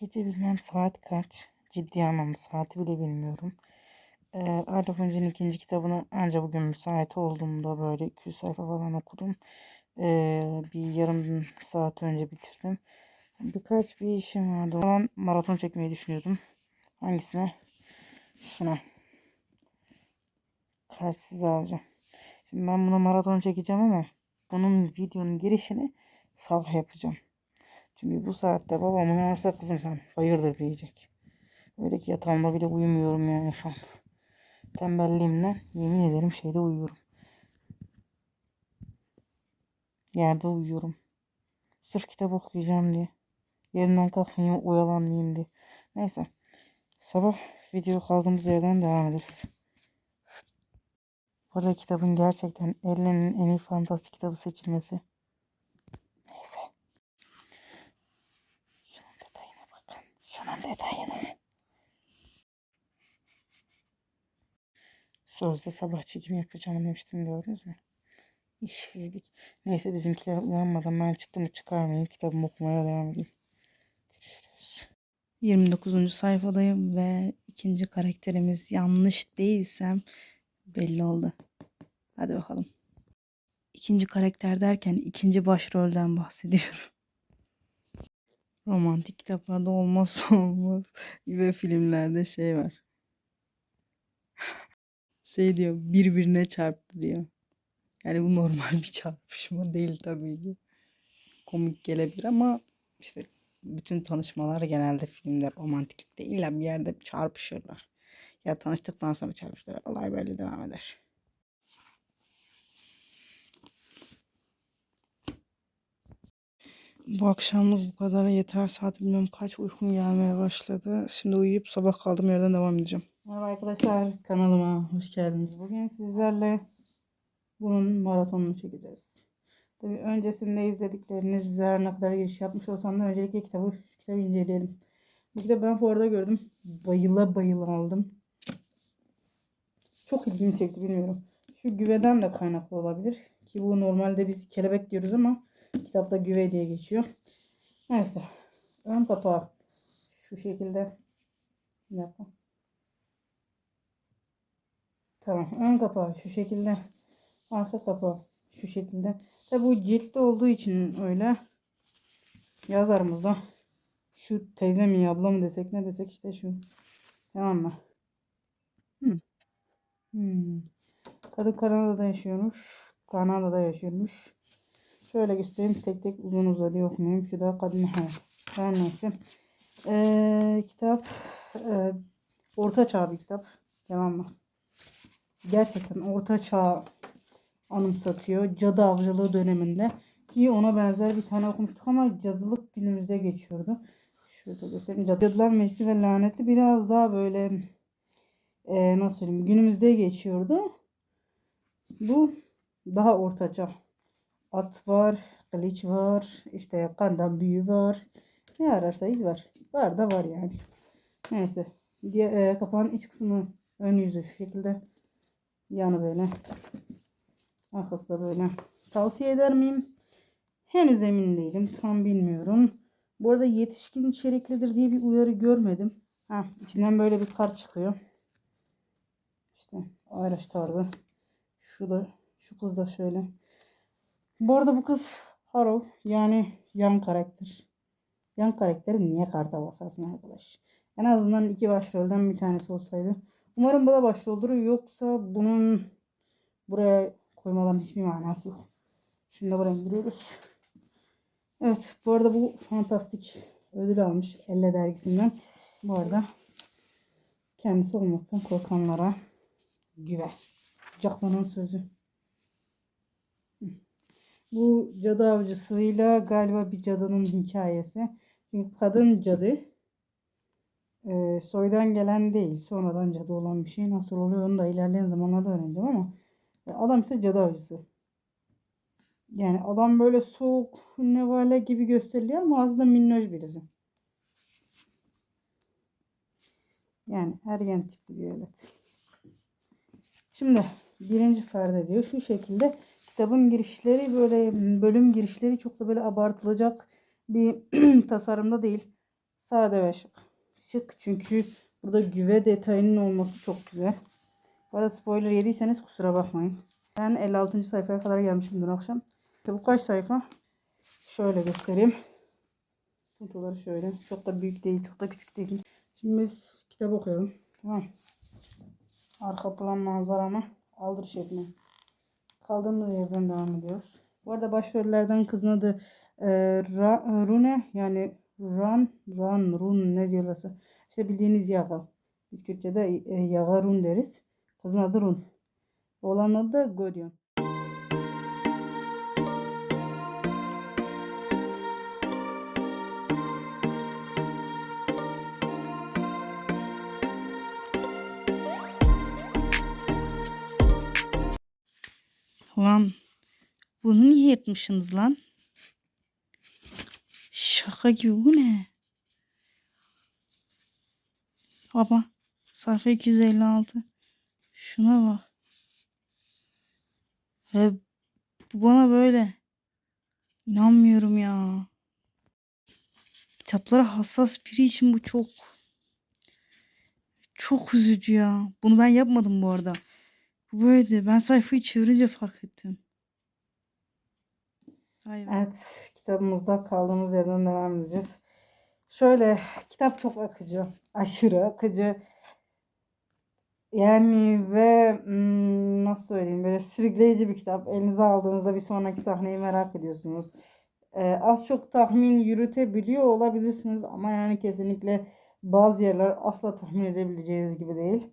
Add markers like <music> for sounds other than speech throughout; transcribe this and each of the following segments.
Gece bilmem saat kaç. Ciddi anlamda saati bile bilmiyorum. Ee, Arda Önce'nin ikinci kitabını ancak bugün müsait olduğumda böyle 200 sayfa falan okudum. Ee, bir yarım saat önce bitirdim. Birkaç bir işim vardı. O maraton çekmeyi düşünüyordum. Hangisine? Şuna. Kalpsiz alacağım. Şimdi ben buna maraton çekeceğim ama bunun videonun girişini sabah yapacağım. Çünkü bu saatte babam uyanırsa kızım sen hayırdır diyecek. Öyle ki yatağımda bile uyumuyorum yani şu an. Tembelliğimden yemin ederim şeyde uyuyorum. Yerde uyuyorum. Sırf kitap okuyacağım diye. Yerinden kalkmayayım, oyalanmayayım diye. Neyse. Sabah video kaldığımız yerden devam ederiz. Bu arada kitabın gerçekten Ellen'in en iyi fantastik kitabı seçilmesi. Sözde sabah çekim yapacağım demiştim gördünüz mü? İşsizlik. Neyse bizimkiler uyanmadan ben çıktım çıkarmayayım. Kitabımı okumaya devam edeyim. Görüşürüz. 29. sayfadayım ve ikinci karakterimiz yanlış değilsem belli oldu. Hadi bakalım. İkinci karakter derken ikinci başrolden bahsediyorum. <laughs> Romantik kitaplarda olmazsa olmaz <laughs> ve filmlerde şey var. Şey diyor birbirine çarptı diyor. Yani bu normal bir çarpışma değil tabii ki. Komik gelebilir ama işte bütün tanışmalar genelde filmler romantiklikte illa bir yerde çarpışırlar. Ya tanıştıktan sonra çarpışırlar. Olay böyle devam eder. Bu akşamlık bu kadar yeter. Saat bilmem kaç uykum gelmeye başladı. Şimdi uyuyup sabah kaldığım yerden devam edeceğim. Merhaba arkadaşlar kanalıma hoş geldiniz. Bugün sizlerle bunun maratonunu çekeceğiz. Tabii öncesinde izledikleriniz her ne kadar giriş yapmış olsam da öncelikle kitabı, şu kitabı inceleyelim. Bu kitabı ben fuarda gördüm. Bayıla bayıla aldım. Çok ilgimi çekti bilmiyorum. Şu güveden de kaynaklı olabilir. Ki bu normalde biz kelebek diyoruz ama kitapta güve diye geçiyor. Neyse. Ön kapağı şu şekilde. Dakika. Tamam. Ön kapağı şu şekilde. Arka kapağı şu şekilde. Tabi bu ciltli olduğu için öyle. Yazarımızda şu teyze mi abla mı desek ne desek işte şu. Tamam mı? Hmm. Kadın Kanada'da yaşıyormuş. Kanada'da yaşıyormuş. Şöyle göstereyim tek tek uzun uzadı okuyayım. Şu da kadın ha. Her neyse. Ee, kitap e, orta çağ bir kitap. Tamam mı? Gerçekten orta çağ anımsatıyor. Cadı avcılığı döneminde. Ki ona benzer bir tane okumuştuk ama cadılık günümüzde geçiyordu. Şurada göstereyim. Cadılar Meclisi ve Lanetli biraz daha böyle e, nasıl söyleyeyim günümüzde geçiyordu. Bu daha ortaca. At var, kılıç var, işte kandan büyü var. Ne ararsanız var. Var da var yani. Neyse. Diye, e, kapağın iç kısmı ön yüzü şu şekilde. Yanı böyle. Arkası da böyle. Tavsiye eder miyim? Henüz emin değilim. Tam bilmiyorum. Bu arada yetişkin içeriklidir diye bir uyarı görmedim. Ha, içinden böyle bir kart çıkıyor. İşte araç tarzı. Şu da şu kız da şöyle. Bu arada bu kız Harrow yani yan karakter. Yan karakteri niye karta basarsın arkadaş? En azından iki başrolden bir tanesi olsaydı. Umarım bu da başroldur. Yoksa bunun buraya koymaların hiçbir manası yok. Da buraya indiriyoruz. Evet bu arada bu fantastik ödül almış Elle dergisinden. Bu arada kendisi olmaktan korkanlara güven. Jackman'ın sözü. Bu cadı avcısıyla galiba bir cadının hikayesi. Çünkü kadın cadı e, soydan gelen değil. Sonradan cadı olan bir şey. Nasıl oluyor onu da ilerleyen zamanlarda öğreneceğim ama e, adam ise cadı avcısı. Yani adam böyle soğuk, nevale gibi gösteriliyor ama aslında minnoş birisi. Yani ergen tipli bir evet. Şimdi birinci perde diyor şu şekilde kitabın girişleri böyle bölüm girişleri çok da böyle abartılacak bir <clears throat> tasarımda değil. Sade ve şık. Şık çünkü burada güve detayının olması çok güzel. Bu arada spoiler yediyseniz kusura bakmayın. Ben 56. sayfaya kadar gelmişim dün akşam. İşte bu kaç sayfa? Şöyle göstereyim. Puntoları şöyle. Çok da büyük değil, çok da küçük değil. Şimdi biz kitap okuyalım. Tamam. Arka plan manzaramı aldırış etme. Kaldığımız yerden devam ediyoruz. Bu arada başrollerden kızın adı e, Ra- Rune yani Ran, Ran, Run ne diyorlarsa. İşte bildiğiniz Yaga. Biz Kürtçe'de e, Yaga Run deriz. Kızın adı Run. Oğlanın adı da Godion. Lan bunu niye yırtmışsınız lan? Şaka gibi bu ne? Baba sayfa 256. Şuna bak. He, bu bana böyle. İnanmıyorum ya. Kitaplara hassas biri için bu çok çok üzücü ya. Bunu ben yapmadım bu arada. Bu böyleydi. Ben sayfayı çevirince fark ettim. Hayır. Evet, kitabımızda kaldığımız yerden devam edeceğiz. Şöyle, kitap çok akıcı. Aşırı akıcı. Yani ve hmm, nasıl söyleyeyim böyle sürükleyici bir kitap. Elinize aldığınızda bir sonraki sahneyi merak ediyorsunuz. Ee, az çok tahmin yürütebiliyor olabilirsiniz ama yani kesinlikle bazı yerler asla tahmin edebileceğiniz gibi değil.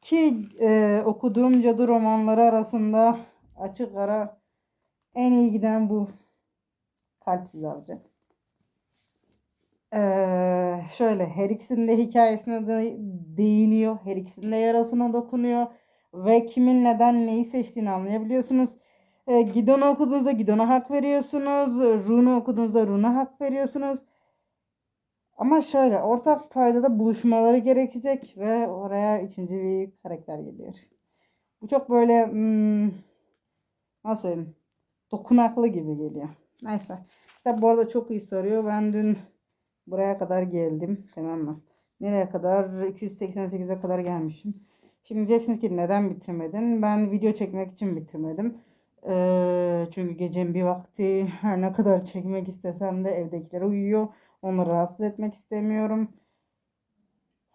Ki e, okuduğum cadı romanları arasında açık ara en iyi giden bu Kalpsiz Avcı. Ee, şöyle her ikisinin de hikayesine de değiniyor. Her ikisinin de yarasına dokunuyor. Ve kimin neden neyi seçtiğini anlayabiliyorsunuz. Ee, Gidon'u okuduğunuzda Gidon'a hak veriyorsunuz. Rune'u okuduğunuzda Rune'a hak veriyorsunuz. Ama şöyle ortak paydada buluşmaları gerekecek ve oraya üçüncü bir karakter geliyor. Bu çok böyle hmm, nasıl söyleyeyim dokunaklı gibi geliyor. Neyse. Kitap bu arada çok iyi sarıyor. Ben dün buraya kadar geldim. Tamam mı? Nereye kadar? 288'e kadar gelmişim. Şimdi diyeceksiniz ki neden bitirmedin? Ben video çekmek için bitirmedim. Ee, çünkü gecenin bir vakti her ne kadar çekmek istesem de evdekiler uyuyor. Onları rahatsız etmek istemiyorum.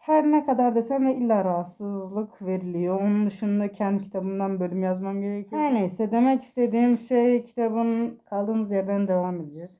Her ne kadar desem de illa rahatsızlık veriliyor. Onun dışında kendi kitabımdan bölüm yazmam gerekiyor. Her neyse demek istediğim şey kitabın kaldığımız yerden devam edeceğiz.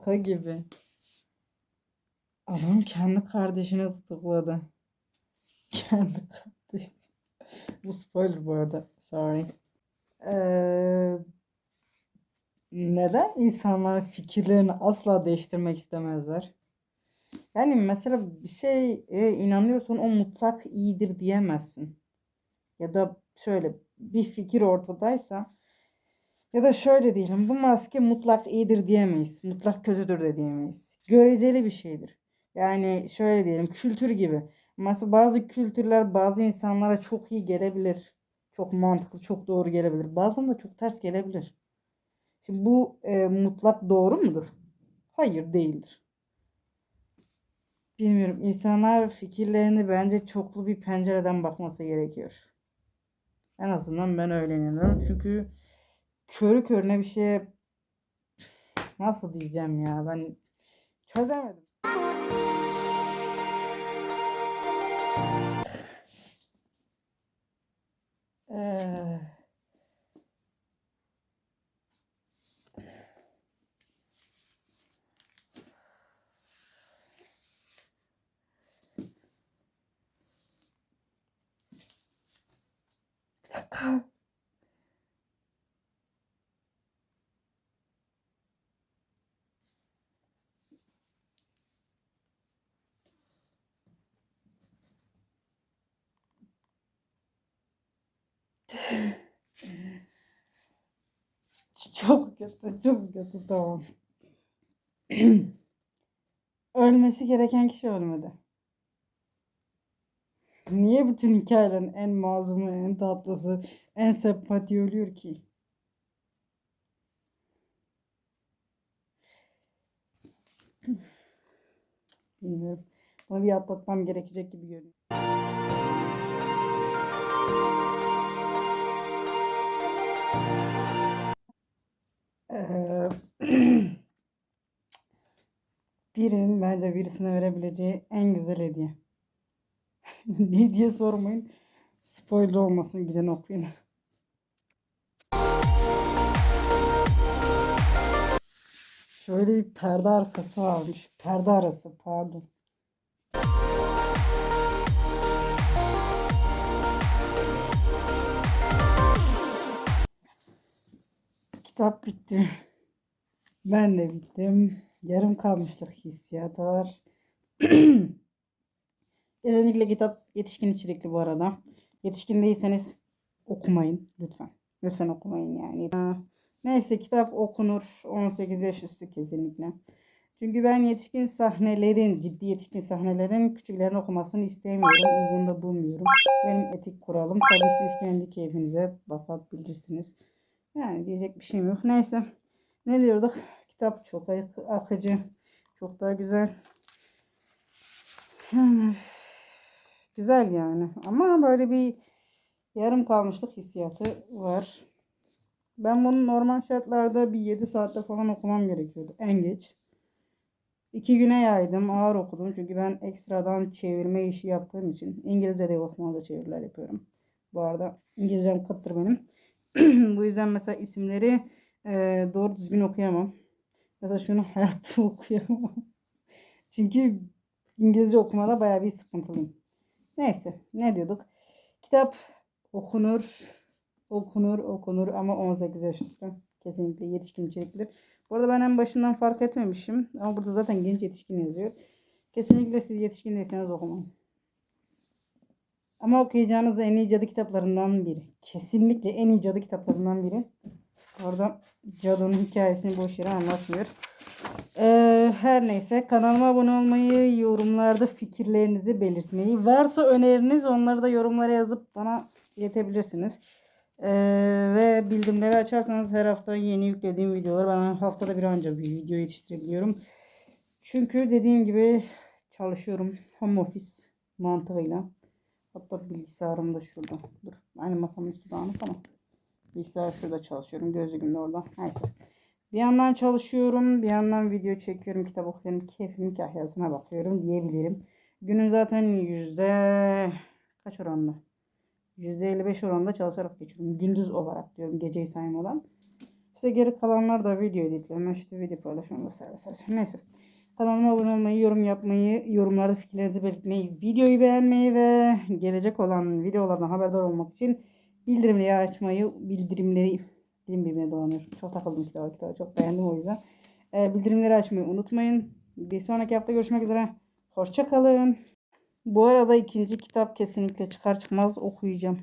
Şaka gibi. Adam kendi kardeşini tutukladı. <laughs> Kendi kardeşi. Bu spoiler bu arada. Sorry. Ee, neden insanlar fikirlerini asla değiştirmek istemezler? Yani mesela bir şey e, inanıyorsan o mutlak iyidir diyemezsin. Ya da şöyle bir fikir ortadaysa ya da şöyle diyelim bu maske mutlak iyidir diyemeyiz. Mutlak kötüdür de diyemeyiz. Göreceli bir şeydir. Yani şöyle diyelim kültür gibi. Mesela bazı kültürler bazı insanlara çok iyi gelebilir. Çok mantıklı, çok doğru gelebilir. Bazen de çok ters gelebilir. Şimdi bu e, mutlak doğru mudur? Hayır değildir. Bilmiyorum. İnsanlar fikirlerini bence çoklu bir pencereden bakması gerekiyor. En azından ben öyle inanıyorum. Çünkü körü körüne bir şeye nasıl diyeceğim ya ben çözemedim. Ee, bir dakika. Çok kötü, çok kötü tamam. <clears throat> Ölmesi gereken kişi ölmedi. Niye bütün hikayelerin en mazumu, en tatlısı, en sempati ölüyor ki? <clears throat> Bunu bir atlatmam gerekecek gibi görünüyor. Birinin bence birisine verebileceği en güzel hediye. <laughs> Ne diye sormayın. Spoiler olmasın gidin okuyun. Şöyle bir perde arkası varmış. Perde arası pardon. Kitap bitti. Ben de bittim. Yarım kalmışlık hissiyatı var. Kesinlikle <clears throat> kitap yetişkin içerikli bu arada. Yetişkin değilseniz okumayın lütfen. Lütfen okumayın yani. Neyse kitap okunur. 18 yaş üstü kesinlikle. Çünkü ben yetişkin sahnelerin, ciddi yetişkin sahnelerin küçüklerin okumasını istemiyorum. Uygun da bulmuyorum. Benim etik kuralım. Tabii siz kendi keyfinize bakabilirsiniz. Yani diyecek bir şeyim yok. Neyse. Ne diyorduk? Kitap çok ak- akıcı. Çok daha güzel. <sighs> Güzel yani. Ama böyle bir yarım kalmışlık hissiyatı var. Ben bunu normal şartlarda bir 7 saatte falan okumam gerekiyordu. En geç. İki güne yaydım. Ağır okudum. Çünkü ben ekstradan çevirme işi yaptığım için. İngilizce de Osmanlıca çeviriler yapıyorum. Bu arada İngilizcem kıttır benim. <clears throat> Bu yüzden mesela isimleri e, doğru düzgün okuyamam. Mesela şunu <laughs> hayatta okuyamam. Çünkü İngilizce okumada bayağı bir sıkıntılıyım. Neyse ne diyorduk? Kitap okunur, okunur, okunur ama 18 yaş üstü. Kesinlikle yetişkin içeriklidir. Bu arada ben en başından fark etmemişim. Ama burada zaten genç yetişkin yazıyor. Kesinlikle siz yetişkin değilseniz okumayın. Ama okuyacağınız en iyi cadı kitaplarından biri. Kesinlikle en iyi cadı kitaplarından biri. Orada cadının hikayesini boş yere anlatmıyor. Ee, her neyse kanalıma abone olmayı, yorumlarda fikirlerinizi belirtmeyi, varsa öneriniz onları da yorumlara yazıp bana iletebilirsiniz. Ee, ve bildirimleri açarsanız her hafta yeni yüklediğim videolar ben haftada bir anca bir video yetiştirebiliyorum. Çünkü dediğim gibi çalışıyorum home office mantığıyla. Hatta bilgisayarım da şurada. Dur. Aynı masamın üstü dağınık ama. Bilgisayar şurada çalışıyorum. Gözlüğüm de orada. Neyse. Bir yandan çalışıyorum. Bir yandan video çekiyorum. Kitap okuyorum. Keyfimin kahyasına bakıyorum diyebilirim. Günün zaten yüzde kaç? Yüzde 55 oranında çalışarak geçiyorum. Gündüz olarak diyorum. Geceyi saymadan. İşte geri kalanlar da video editleme, işte video paylaşma vesaire vesaire. Neyse. Kanalıma abone olmayı, yorum yapmayı, yorumlarda fikirlerinizi belirtmeyi, videoyu beğenmeyi ve gelecek olan videolardan haberdar olmak için bildirimleri açmayı, bildirimleri dilim birbirine dolanıyor. Çok takıldım kitaba, kitabı çok beğendim o yüzden. Ee, bildirimleri açmayı unutmayın. Bir sonraki hafta görüşmek üzere. Hoşça kalın. Bu arada ikinci kitap kesinlikle çıkar çıkmaz okuyacağım.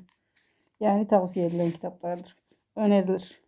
Yani tavsiye edilen kitaplardır. Önerilir.